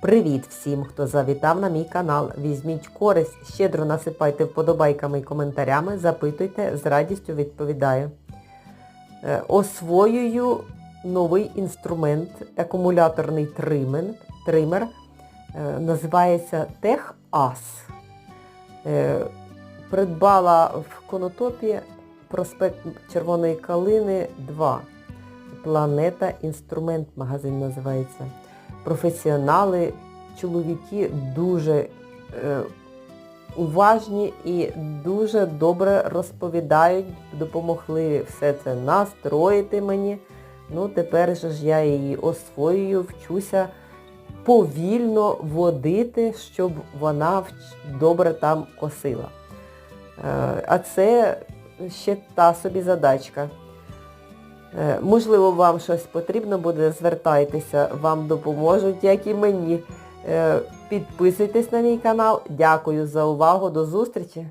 Привіт всім, хто завітав на мій канал. Візьміть користь, щедро насипайте вподобайками і коментарями, запитуйте, з радістю відповідаю. Е, Освоюю новий інструмент, акумуляторний тримен, тример. Е, Називається TechAS. Е, Придбала в Конотопі проспект Червоної Калини 2. Планета інструмент магазин називається. Професіонали, чоловіки дуже е, уважні і дуже добре розповідають, допомогли все це настроїти мені. Ну, тепер же ж я її освоюю, вчуся повільно водити, щоб вона добре там косила. Е, А це ще та собі задачка. Е, Можливо, вам щось потрібно буде, звертайтеся, вам допоможуть, як і мені. Е, Підписуйтесь на мій канал. Дякую за увагу. До зустрічі!